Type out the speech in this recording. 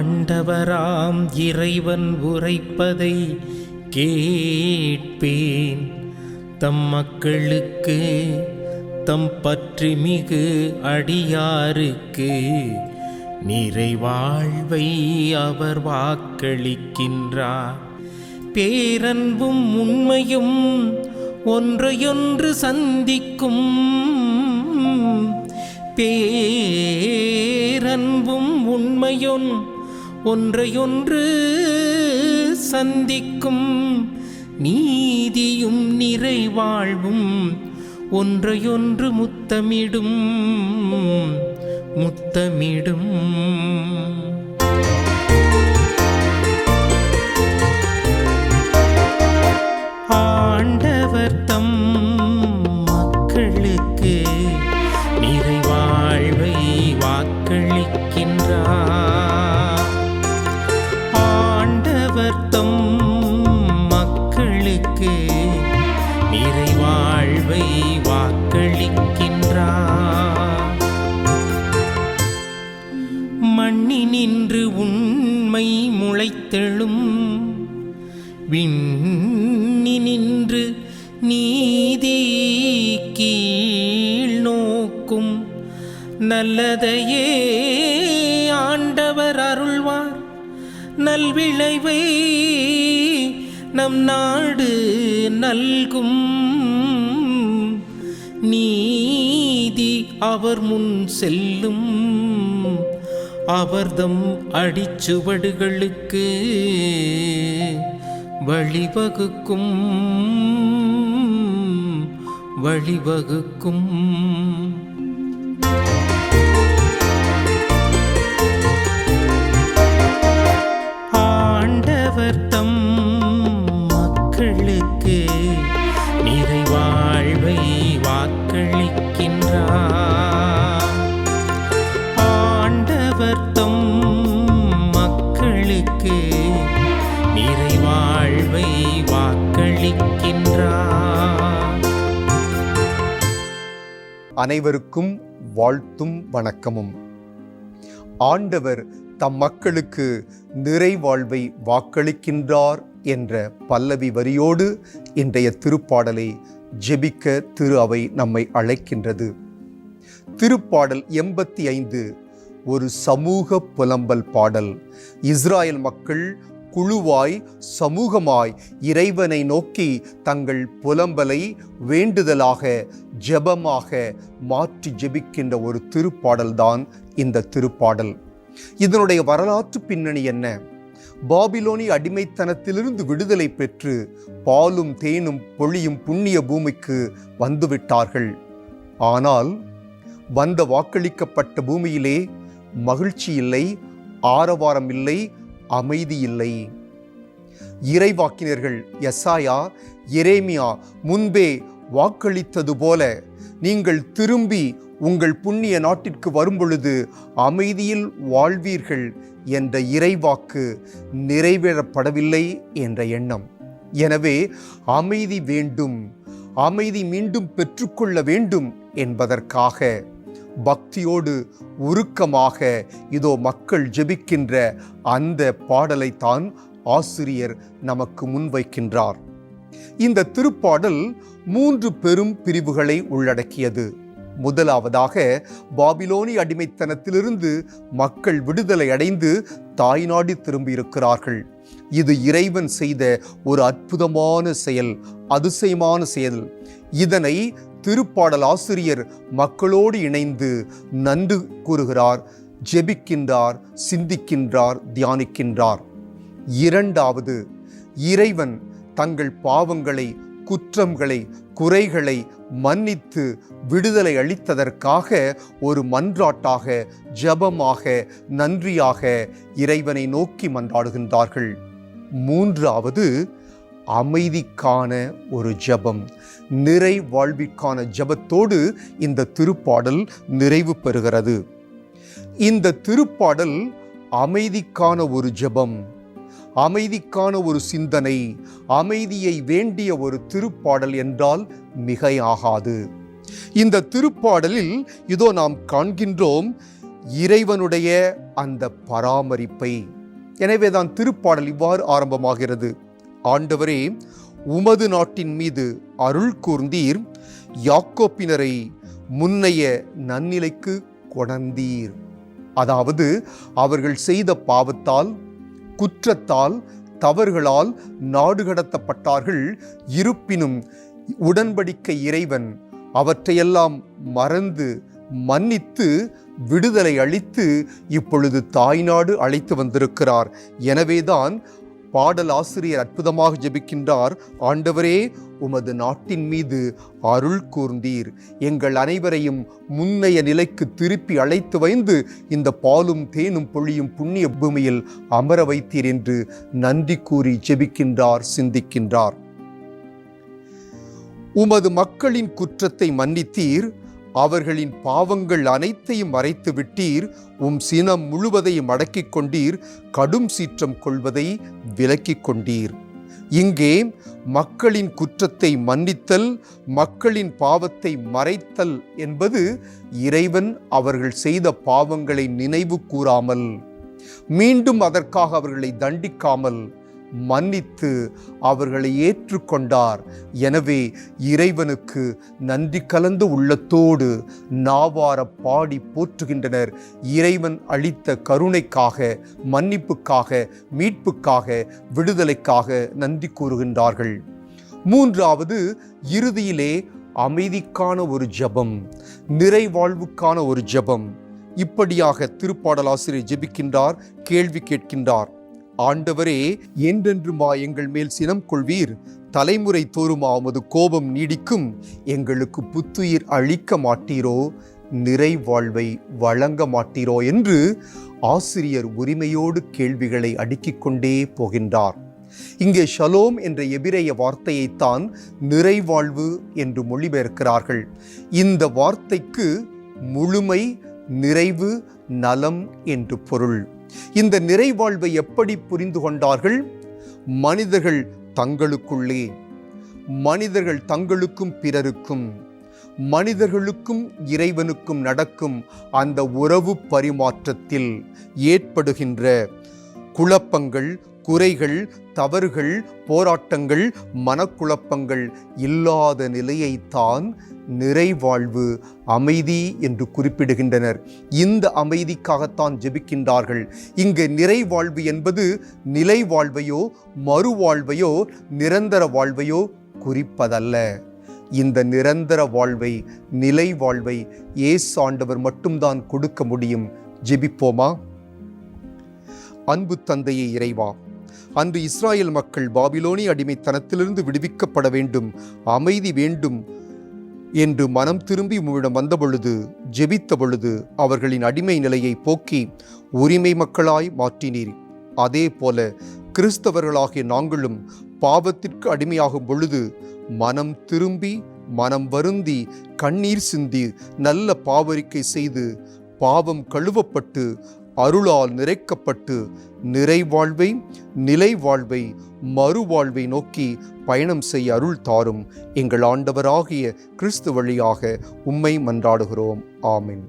ஆண்டவராம் இறைவன் உரைப்பதை கேட்பேன். தம் மக்களுக்கு தம் பற்றி மிகு அடியாருக்கு நிறைவாழ்வை அவர் வாக்களிக்கின்றார். பேரன்பும் உண்மையும் ஒன்றையொன்று சந்திக்கும். பேரன்பும் உண்மையும் ஒன்றையொன்று சந்திக்கும் நீதியும் நிறைவாழ்வும் ஒன்றையொன்று முத்தமிடும் முத்தமிடும். ஆண்டவர் தம் மண்ணினின்று உண்மை முளைத்தெழும். விண்ணினின்று நீதி கீழ் நோக்கும். நல்லதையே ஆண்டவர் அருள்வார். நல்விளைவை நம் நாடு நல்கும். நீதி அவர் முன் செல்லும். அவர்தம் அடிச்சுவடுகளுக்கு வழிவகுக்கும் வழிவகுக்கும். அனைவருக்கும் வாழ்த்தும் வணக்கமும். ஆண்டவர் தம் மக்களுக்கு நிறைவாழ்வை வாக்களிக்கின்றார் என்ற பல்லவி வரியோடு இன்றைய திருப்பாடலை ஜெபிக்க திரு அவை நம்மை அழைக்கின்றது. திருப்பாடல் எண்பத்தி ஐந்து ஒரு சமூக புலம்பல் பாடல். இஸ்ராயல் மக்கள் குழுவாய் சமூகமாய் இறைவனை நோக்கி தங்கள் புலம்பலை வேண்டுதலாக ஜெபமாக மாற்றி ஜெபிக்கின்ற ஒரு திருப்பாடல்தான் இந்த திருப்பாடல். இதனுடைய வரலாற்று பின்னணி என்ன? பாபிலோனி அடிமைத்தனத்திலிருந்து விடுதலை பெற்று பாலும் தேனும் பொழியும் புண்ணிய பூமிக்கு வந்துவிட்டார்கள். ஆனால் வந்த வாக்களிக்கப்பட்ட பூமியிலே மகிழ்ச்சி இல்லை ஆரவாரம் இல்லை அமைதி இல்லை இறைவாக்கினர்கள் எசாயா எரேமியா முன்பே வாக்களித்தது போல நீங்கள் திரும்பி உங்கள் புண்ணிய நாட்டிற்கு வரும்பொழுது அமைதியில் வாழ்வீர்கள் என்ற இறைவாக்கு நிறைவேறப்படவில்லை என்ற எண்ணம். எனவே அமைதி வேண்டும் அமைதி மீண்டும் பெற்றுக்கொள்ள வேண்டும் என்பதற்காக பக்தியோடு உருக்கமாக இதோ மக்கள் ஜெபிக்கின்ற அந்த பாடலைத்தான் ஆசிரியர் நமக்கு முன்வைக்கின்றார் இந்த திருப்பாடல் மூன்று பெரும் பிரிவுகளை உள்ளடக்கியது. முதலாவதாக பாபிலோனி அடிமைத்தனத்திலிருந்து மக்கள் விடுதலை அடைந்து தாய்நாடு திரும்பியிருக்கிறார்கள். இது இறைவன் செய்த ஒரு அற்புதமான செயல் அதிசயமான செயல். இதனை திருப்பாடல் ஆசிரியர் மக்களோடு இணைந்து நன்று கூறுகிறார் ஜெபிக்கின்றார் சிந்திக்கின்றார் தியானிக்கின்றார். இரண்டாவது இறைவன் தங்கள் பாவங்களை குற்றங்களை குறைகளை மன்னித்து விடுதலை அளித்ததற்காக ஒரு மன்றாட்டாக ஜபமாக நன்றியாக இறைவனை நோக்கி மன்றாடுகின்றார்கள். மூன்றாவது அமைதிக்கான ஒரு ஜபம். நிறை வாழ்விற்கான ஜபத்தோடு இந்த திருப்பாடல் நிறைவு பெறுகிறது. இந்த திருப்பாடல் அமைதிக்கான ஒரு ஜெபம். அமைதிக்கான ஒரு சிந்தனை. அமைதியை வேண்டிய ஒரு திருப்பாடல் என்றால் மிகையாகாது. இந்த திருப்பாடலில் இதோ நாம் காண்கின்றோம் இறைவனுடைய அந்த பராமரிப்பை. எனவேதான் திருப்பாடல் இவ்வாறு ஆரம்பமாகிறது. ஆண்டவரே உமது நாட்டின் மீது அருள் கூர்ந்தீர். யாக்கோப்பினரை முன்னைய நன்னிலைக்கு கொணர்ந்தீர். அதாவது அவர்கள் செய்த பாவத்தால் குற்றத்தால் தவறுகளால் நாடு கடத்தப்பட்டார்கள். இருப்பினும் உடன்படிக்கை இறைவன் அவற்றையெல்லாம் மறந்து மன்னித்து விடுதலை அளித்து இப்பொழுது தாய்நாடு அழைத்து வந்திருக்கிறார். எனவேதான் பாடல் ஆசிரியர் அற்புதமாக ஜெபிக்கின்றார். ஆண்டவரே உமது நாட்டின் மீது அருள் கூர்ந்தீர். எங்கள் அனைவரையும் முன்னைய நிலைக்கு திருப்பி அழைத்து வைந்து இந்த பாலும் தேனும் பொழியும் புண்ணிய பூமியில் அமர வைத்தீர் என்று நன்றி கூறி ஜெபிக்கின்றார் சிந்திக்கின்றார். உமது மக்களின் குற்றத்தை மன்னித்தீர். அவர்களின் பாவங்கள் அனைத்தையும் மறைத்து விட்டீர். உம் சினம் முழுவதையும் அடக்கிக் கொண்டீர். கடும் சீற்றம் கொள்வதை விலக்கிக் கொண்டீர். இங்கே மக்களின் குற்றத்தை மன்னித்தல் மக்களின் பாவத்தை மறைத்தல் என்பது இறைவன் அவர்கள் செய்த பாவங்களை நினைவு கூறாமல் மீண்டும் அதற்காக அவர்களை தண்டிக்காமல் மன்னித்து அவர்களை ஏற்றுக்கொண்டார். எனவே இறைவனுக்கு நன்றி கலந்த உள்ளத்தோடு நாவார பாடி போற்றுகின்றனர். இறைவன் அளித்த கருணைக்காக மன்னிப்புக்காக மீட்புக்காக விடுதலைக்காக நன்றி கூறுகின்றார்கள். மூன்றாவது இறுதியிலே அமைதிக்கான ஒரு ஜெபம் நிறைவாழ்வுக்கான ஒரு ஜெபம். இப்படியாக திருப்பாடலாசிரியர் ஜெபிக்கின்றார் கேள்வி கேட்கின்றார். ஆண்டவரே என்றென்றுமா எங்கள் மேல் சினம் கொள்வீர். தலைமுறை தோறுமா உமது கோபம் நீடிக்கும். எங்களுக்கு புத்துயிர் அளிக்க மாட்டீரோ? நிறைவாழ்வை வழங்க மாட்டீரோ? என்று ஆசிரியர் உரிமையோடு கேள்விகளை அடுக்கிக் கொண்டே போகின்றார். இங்கே ஷலோம் என்ற எபிரேய வார்த்தையைத்தான் நிறைவாழ்வு என்று மொழிபெயர்க்கிறார்கள். இந்த வார்த்தைக்கு முழுமை நிறைவு நலம் என்று பொருள். இந்த நிறைவாழ்வை எப்படி புரிந்து கொண்டார்கள்? மனிதர்கள் தங்களுக்குள்ளே மனிதர்கள் தங்களுக்கும் பிறருக்கும் மனிதர்களுக்கும் இறைவனுக்கும் நடக்கும் அந்த உறவு பரிமாற்றத்தில் ஏற்படுகின்ற குழப்பங்கள் குறைகள் தவறுகள் போராட்டங்கள் மனக்குழப்பங்கள் இல்லாத நிலையைத்தான் நிறைவாழ்வு அமைதி என்று குறிப்பிடுகின்றனர். இந்த அமைதிக்காகத்தான் ஜெபிக்கின்றார்கள். இங்கு நிறைவாழ்வு என்பது நிலை வாழ்வையோ மறுவாழ்வையோ நிரந்தர வாழ்வையோ குறிப்பதல்ல. இந்த நிரந்தர வாழ்வை நிலை வாழ்வை ஏசு ஆண்டவர் மட்டும்தான் கொடுக்க முடியும். ஜெபிப்போமா? அன்பு தந்தையை இறைவா அன்று இஸ்ராயல் மக்கள் பாபிலோனி அடிமைத்தனத்திலிருந்து விடுவிக்கப்பட வேண்டும் அமைதி வேண்டும் என்று மனம் திரும்பி உம்மிடம் வந்தபொழுது ஜெபித்த பொழுது அவர்களின் அடிமை நிலையை போக்கி உரிமை மக்களாய் மாற்றினீர். அதே போல கிறிஸ்தவர்களாகிய நாங்களும் பாவத்திற்கு அடிமையாகும் பொழுது மனம் திரும்பி மனம் வருந்தி கண்ணீர் சிந்தி நல்ல பாவரிக்கை செய்து பாவம் கழுவப்பட்டு அருளால் நிறைக்கப்பட்டு நிறைவாழ்வை நிலை வாழ்வை மறுவாழ்வை நோக்கி பயணம் செய்ய அருள் தாரும். எங்கள் ஆண்டவராகிய கிறிஸ்து வழியாக உம்மை மன்றாடுகிறோம். ஆமின்.